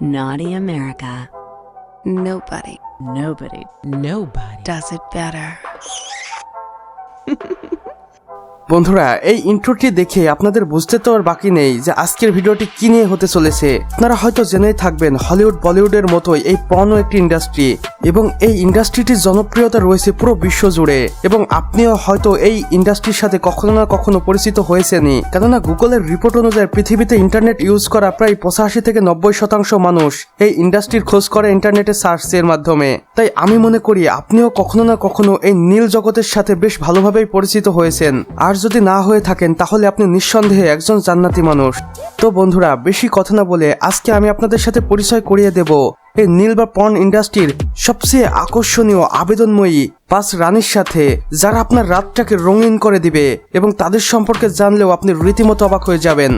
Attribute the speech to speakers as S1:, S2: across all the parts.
S1: Naughty America.
S2: Nobody
S1: Nobody, nobody.
S2: does it better.
S3: বন্ধুরা এই ইন্ট্রোটি দেখে আপনাদের বুঝতে তো আর বাকি নেই যে আজকের ভিডিওটি কি নিয়ে হতে চলেছে আপনারা হয়তো জেনেই থাকবেন হলিউড বলিউডের মতোই এই পর্ন একটি ইন্ডাস্ট্রি এবং এই ইন্ডাস্ট্রিটির জনপ্রিয়তা রয়েছে পুরো বিশ্ব জুড়ে। এবং আপনিও হয়তো এই ইন্ডাস্ট্রির সাথে কখনো না কখনো পরিচিত হয়েছেনই। কেননা গুগলের রিপোর্ট অনুযায়ী পৃথিবীতে ইন্টারনেট ইউজ করা প্রায় পঁচাশি থেকে নব্বই শতাংশ মানুষ এই ইন্ডাস্ট্রির খোঁজ করে ইন্টারনেটে সার্চের মাধ্যমে। তাই আমি মনে করি আপনিও কখনো না কখনো এই নীল জগতের সাথে বেশ ভালোভাবেই পরিচিত হয়েছেন। আর যদি না হয়ে থাকেন, তাহলে আপনি নিঃসন্দেহে একজন জান্নাতি মানুষ। তো বন্ধুরা, বেশি কথা না বলে আজকে আমি আপনাদের সাথে পরিচয় করিয়ে দেব। এই নীল বা পর্ন ইন্ডাস্ট্রির সবচেয়ে আকর্ষণীয় আবেদনময়ী পাঁচ রানীর সাথে, যারা আপনার রাতটাকে রঙিন করে দিবে এবং তাদের সম্পর্কে জানলেও আপনি রীতিমতো অবাক হয়ে যাবেন।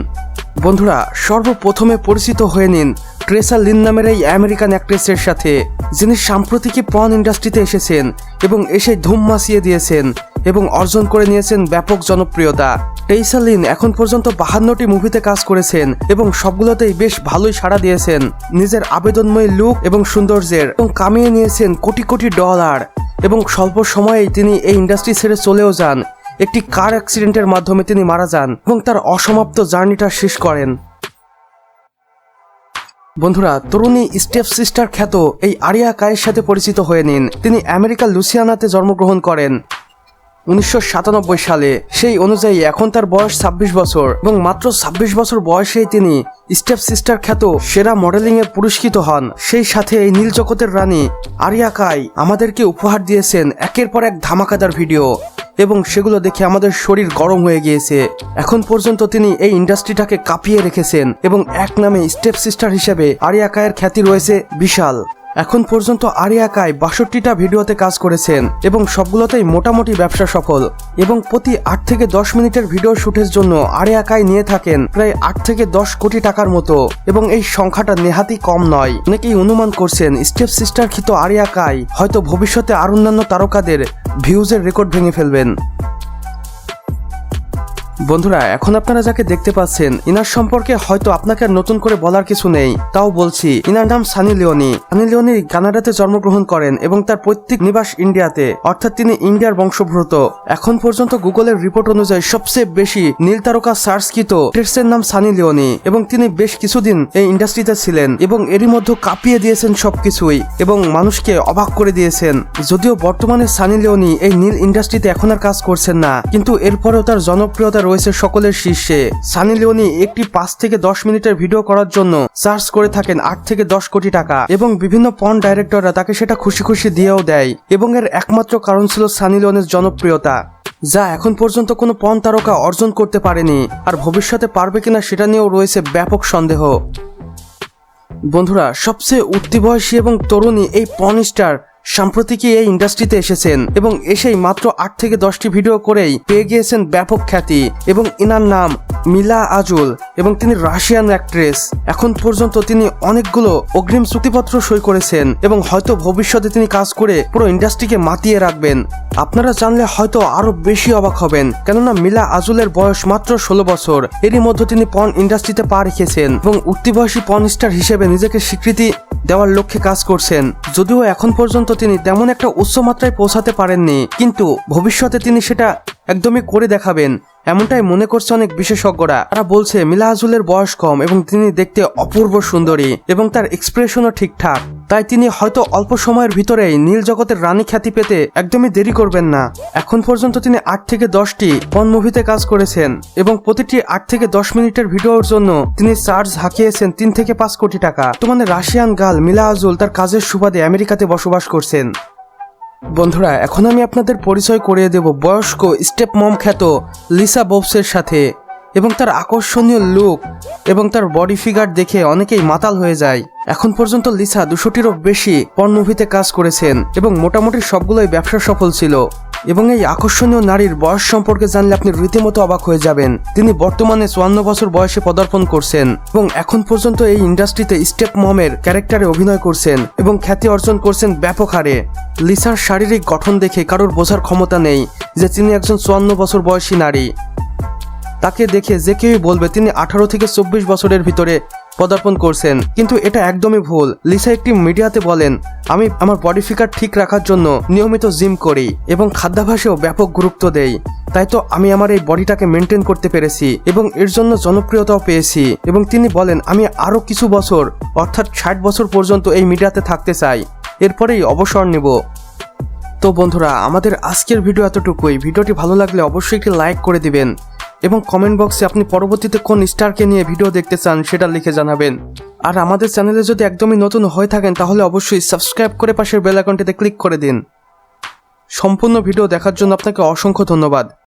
S3: বন্ধুরা, সর্বপ্রথমে পরিচিত হয়ে নিন ট্রেসা লিন নামের এই আমেরিকান অ্যাক্ট্রেসের সাথে, যিনি সাম্প্রতিকই পর্ন ইন্ডাস্ট্রিতে এসেছেন এবং এসে ধুম মাসিয়ে দিয়েছেন এবং অর্জন করে নিয়েছেন ব্যাপক জনপ্রিয়তা। টেইসা লিন এখন পর্যন্ত বাহান্নটি মুভিতে কাজ করেছেন এবং সবগুলোতেই বেশ ভালোই সাড়া দিয়েছেন। নিজের আবেদনময় লুক এবং সৌন্দর্যের এবং কামিয়ে নিয়েছেন কোটি কোটি ডলার। এবং স্বল্প সময়েই তিনি এই ইন্ডাস্ট্রি ছেড়ে চলেও যান। একটি কার অ্যাক্সিডেন্টের মাধ্যমে তিনি মারা যান এবং তার অসমাপ্ত জার্নিটা শেষ করেন। বন্ধুরা, তরুণী স্টেপ সিস্টার খ্যাত এই আরিয়া কায়ের সাথে পরিচিত হয়ে নিন। তিনি আমেরিকার লুসিয়ানাতে জন্মগ্রহণ করেন। উনিশশো সাতানব্বই সালে সেই অনুযায়ী এখন তার বয়স ছাব্বিশ বছর এবং মাত্র ছাব্বিশ বছর বয়সেই তিনি স্টেপ সিস্টার খ্যাত সেরা মডেলিং এ পুরস্কৃত হন। সেই সাথে এই নীল জগতের রানী আরিয়া কাই আমাদেরকে উপহার দিয়েছেন একের পর এক ধামাকাদার ভিডিও এবং সেগুলো দেখে আমাদের শরীর গরম হয়ে গিয়েছে। এখন পর্যন্ত তিনি এই ইন্ডাস্ট্রিটাকে কাঁপিয়ে রেখেছেন এবং এক নামে স্টেপ সিস্টার হিসেবে আরিয়া কায়ের খ্যাতি রয়েছে বিশাল। এখন পর্যন্ত আরিয়া কাই বাষট্টিটা ভিডিওতে কাজ করেছেন এবং সবগুলোতেই মোটামুটি ব্যবসা সফল। এবং প্রতি আট থেকে দশ মিনিটের ভিডিও শুটের জন্য আরিয়া কাই নিয়ে থাকেন প্রায় আট থেকে দশ কোটি টাকার মতো। এবং এই সংখ্যাটা নেহাতি কম নয়। অনেকেই অনুমান করছেন, স্টেপ সিস্টার খিত আরিয়া কাই হয়তো ভবিষ্যতে আর অন্যান্য তারকাদের ভিউজের রেকর্ড ভেঙে ফেলবেন। বন্ধুরা, এখন আপনারা যাকে দেখতে পাচ্ছেন, ইনার সম্পর্কে হয়তো আপনাকে নতুন করে বলার কিছু নেই। তাও বলছি, ইনার নাম সানি লিওনি। সানি লিওনি কানাডাতে জন্মগ্রহণ করেন এবং তার পৈতৃক নিবাস ইন্ডিয়াতে। অর্থাৎ তিনি ইন্ডিয়ার বংশভূত এখন পর্যন্ত গুগলের রিপোর্ট অনুযায়ী সবচেয়ে বেশি নীল তারকা সার্চকৃত টেক্সের নাম সানি লিওনি এবং তিনি বেশ কিছুদিন এই ইন্ডাস্ট্রিতে ছিলেন এবং এরই মধ্যে কাঁপিয়ে দিয়েছেন সবকিছুই এবং মানুষকে অবাক করে দিয়েছেন। যদিও বর্তমানে সানি লিওনি এই নীল ইন্ডাস্ট্রিতে এখন আর কাজ করছেন না, কিন্তু এরপরেও তার জনপ্রিয়তা রয়েছে সকলের শীর্ষে। সানি লিওনি একটি পাঁচ থেকে দশ মিনিটের ভিডিও করার জন্য চার্জ করে থাকেন আট থেকে দশ কোটি টাকা এবং বিভিন্ন পন ডাইরেক্টররা তাকে সেটা খুশি খুশি দিয়েও দেয় এবং এর একমাত্র কারণ ছিল সানি লিওনের জনপ্রিয়তা, যা এখন পর্যন্ত কোনো পন তারকা অর্জন করতে পারেনি আর ভবিষ্যতে পারবে কিনা সেটা নিয়েও রয়েছে ব্যাপক সন্দেহ। বন্ধুরা, সবচেয়ে উঠতি বয়সী এবং তরুণী এই পন স্টার সাম্প্রতিকই এই ইন্ডাস্ট্রিতে এসেছেন এবং এসেই মাত্র আট থেকে দশটি ভিডিও করেই পেয়ে গিয়েছেন ব্যাপক খ্যাতি এবং ইনার নাম মিলা আজুল এবং তিনি রাশিয়ান অ্যাক্ট্রেস। এখন পর্যন্ত তিনি অনেকগুলো অগ্রিম চুক্তিপত্র সই করেছেন এবং হয়তো ভবিষ্যতে তিনি কাজ করে পুরো ইন্ডাস্ট্রিকে মাতিয়ে রাখবেন। আপনারা জানলে হয়তো আরও বেশি অবাক হবেন, কেননা মিলা আজুলের বয়স মাত্র ষোলো বছর। এরই মধ্যে তিনি পন ইন্ডাস্ট্রিতে পা রেখেছেন এবং উঠতি বয়সী পন স্টার হিসেবে নিজেকে স্বীকৃতি দেওয়ার লক্ষ্যে কাজ করছেন। যদিও এখন পর্যন্ত তিনি তেমন একটা উচ্চ মাত্রায় পৌঁছাতে পারেননি, কিন্তু ভবিষ্যতে তিনি সেটা একদমই করে দেখাবেন। এমনটাই মনে করছে অনেক বিশেষজ্ঞরা। তারা বলছে মিলা আজুলের বয়স কম এবং তিনি দেখতে অপূর্ব সুন্দরী এবং তার এক্সপ্রেশনও ঠিকঠাক। তাই তিনি হয়তো অল্প সময়ের ভিতরেই নীল জগতের রানী খ্যাতি পেতে একদমই দেরি করবেন না। এখন পর্যন্ত তিনি আট থেকে দশটি পন মুভিতে কাজ করেছেন এবং প্রতিটি আট থেকে দশ মিনিটের ভিডিওর জন্য তিনি চার্জ হাঁকিয়েছেন তিন থেকে পাঁচ কোটি টাকা। বর্তমানে রাশিয়ান গাল মিলা আজুল তার কাজের সুবাদে আমেরিকাতে বসবাস করছেন। বন্ধুরা, এখন আমি আপনাদের পরিচয় করিয়ে দেব বয়স্ক স্টেপ মম খ্যাত লিসা বোবসের সাথে এবং তার আকর্ষণীয় লুক এবং তার বডি ফিগার দেখে অনেকেই মাতাল হয়ে যায়। এখন পর্যন্ত লিসা দুশোটিরও বেশি পর্ন মুভিতে কাজ করেছেন এবং মোটামুটি সবগুলোই ব্যবসা সফল ছিল। এবং এই আকর্ষণীয় নারীর বয়স সম্পর্কে জানলে আপনি রীতিমতো অবাক হয়ে যাবেন। তিনি বর্তমানে চুয়ান্ন বছর বয়সে পদার্পণ করছেন এবং এখন পর্যন্ত এই ইন্ডাস্ট্রিতে স্টেপ মমের ক্যারেক্টারে অভিনয় করছেন এবং খ্যাতি অর্জন করছেন ব্যাপক হারে। লিসার শারীরিক গঠন দেখে কারোর বোঝার ক্ষমতা নেই যে তিনি একজন চুয়ান্ন বছর বয়সী নারী। তাকে দেখে যে কেউই বলবে, তিনি আঠারো থেকে চব্বিশ বছরের ভিতরে পদার্পণ করছেন। কিন্তু এটা একদমই ভুল। লিসা একটি মিডিয়াতে বলেন, আমি আমার বডি ফিগার ঠিক রাখার জন্য নিয়মিত জিম করি এবং খাদ্যাভ্যাসেও ব্যাপক গুরুত্ব দেই। তাই তো আমি আমার এই বডিটাকে মেনটেন করতে পেরেছি এবং এর জন্য জনপ্রিয়তাও পেয়েছি। এবং তিনি বলেন, আমি আরও কিছু বছর, অর্থাৎ ষাট বছর পর্যন্ত এই মিডিয়াতে থাকতে চাই। এরপরেই অবসর নেব। তো বন্ধুরা, আমাদের আজকের ভিডিও এতটুকুই। ভিডিওটি ভালো লাগলে অবশ্যই একটি লাইক করে দিবেন। এবং কমেন্ট বক্সে আপনি পরবর্তীতে কোন স্টারকে নিয়ে ভিডিও দেখতে চান সেটা লিখে জানাবেন। আর আমাদের চ্যানেলে যদি একদমই নতুন হয়ে থাকেন, তাহলে অবশ্যই সাবস্ক্রাইব করে পাশের বেল আইকনটিতে ক্লিক করে দিন। সম্পূর্ণ ভিডিও দেখার জন্য আপনাকে অসংখ্য ধন্যবাদ।